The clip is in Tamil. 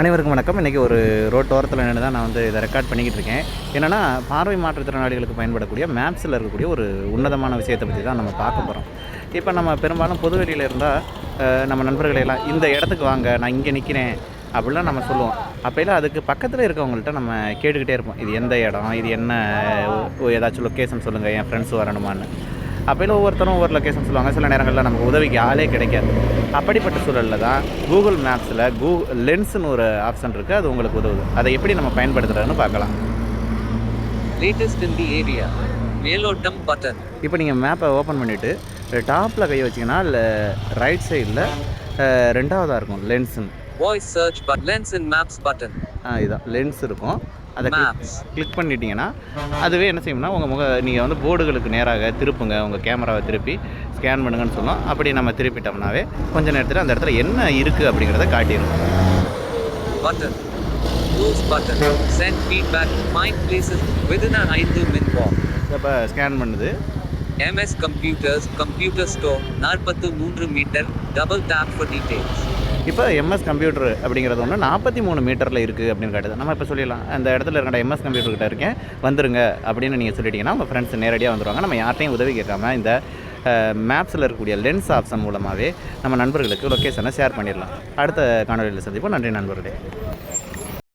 அனைவருக்கும் வணக்கம். இன்றைக்கி ஒரு ரோட்டோரத்தில் நின்று தான் நான் வந்து இதை ரெக்கார்ட் பண்ணிக்கிட்டு இருக்கேன். என்னென்னா பார்வை மாற்றுத்திறனாளிகளுக்கு பயன்படக்கூடிய மேப்ஸில் இருக்கக்கூடிய ஒரு உன்னதமான விஷயத்தை பற்றி தான் நம்ம பார்க்க போகிறோம் இப்போ நம்ம பெரும்பாலும் பொதுவெளியில் இருந்தால் நம்ம நண்பர்களையெல்லாம் இந்த இடத்துக்கு வாங்க நான் இங்கே நிற்கிறேன் அப்படிலாம் நம்ம சொல்லுவோம். அப்போலாம் அதுக்கு பக்கத்தில் இருக்கவங்கள்ட்ட நம்ம கேட்டுக்கிட்டே இருப்போம். இது எந்த இடம்? இது என்ன ஏதாச்சும் லொக்கேஷன் சொல்லுங்கள் என் ஃப்ரெண்ட்ஸ் வரணுமான்னு. அப்போல்லாம் ஒவ்வொருத்தரும் ஒவ்வொரு லொக்கேஷன் சொல்லுவாங்க. சில நேரங்களில் நமக்கு உதவிக்கு ஆளே கிடைக்காது. அப்படிப்பட்ட சூழலில் தான் கூகுள் மேப்ஸில் கூ லென்ஸ்னு ஒரு ஆப்ஷன் இருக்குது அது உங்களுக்கு உதவுது. அதை எப்படி நம்ம பயன்படுத்துகிறதுன்னு பார்க்கலாம். Latest in the area. மேலோட்டம் பட்டன் இப்போ நீங்கள் மேப்பை ஓப்பன் பண்ணிவிட்டு டாப்பில் கை வச்சிங்கன்னா இல்லை ரைட் சைடில் ரெண்டாவதாக இருக்கும் லென்ஸுன்னு voice search but lens in maps button இதுதான் லென்ஸ் இருக்கும். அதை மேப்ஸ் கிளிக் பண்ணிட்டீங்கன்னா அதுவே என்ன செய்யும்னா உங்கள் முக நீங்கள் வந்து போர்டுகளுக்கு நேராக திருப்புங்க உங்கள் கேமராவை திருப்பி ஸ்கேன் பண்ணுங்கன்னு சொன்னோம். அப்படி நம்ம திருப்பிட்டோம்னாவே கொஞ்ச நேரத்தில் அந்த இடத்துல என்ன இருக்குது அப்படிங்கிறத காட்டிடும். Button close button send feedback find places within ஐந்து மின் வாக் இப்போ ஸ்கேன் பண்ணுது. எம்எஸ் கம்ப்யூட்டர்ஸ் கம்ப்யூட்டர் ஸ்டோர் நாற்பத்து மூன்று metre double tap for details இப்போ எம்எஸ் கம்ப்யூட்டர் அப்படிங்கிறது ஒன்று நாற்பத்தி மூணு மீட்டரில் இருக்குது அப்படின்னு கேட்டது. நம்ம இப்போ சொல்லிடலாம். அந்த இடத்துல இருக்கிற எம்எஸ் கம்ப்யூட்டர் கிட்ட இருக்கேன். வந்துருங்க அப்படின்னு நீங்கள் சொல்லிட்டீங்கன்னா உங்கள் ஃப்ரெண்ட்ஸ் நேரடியாக வந்துடுவாங்க நம்ம யார்ட்டையும் உதவி கேட்காம இந்த மேப்ஸில் இருக்கக்கூடிய லென்ஸ் ஆப்ஷன் மூலமாகவே நம்ம நண்பர்களுக்கு லொக்கேஷனை ஷேர் பண்ணிடலாம். அடுத்த காணொலியில் சந்திப்போம். நன்றி நண்பர்களே.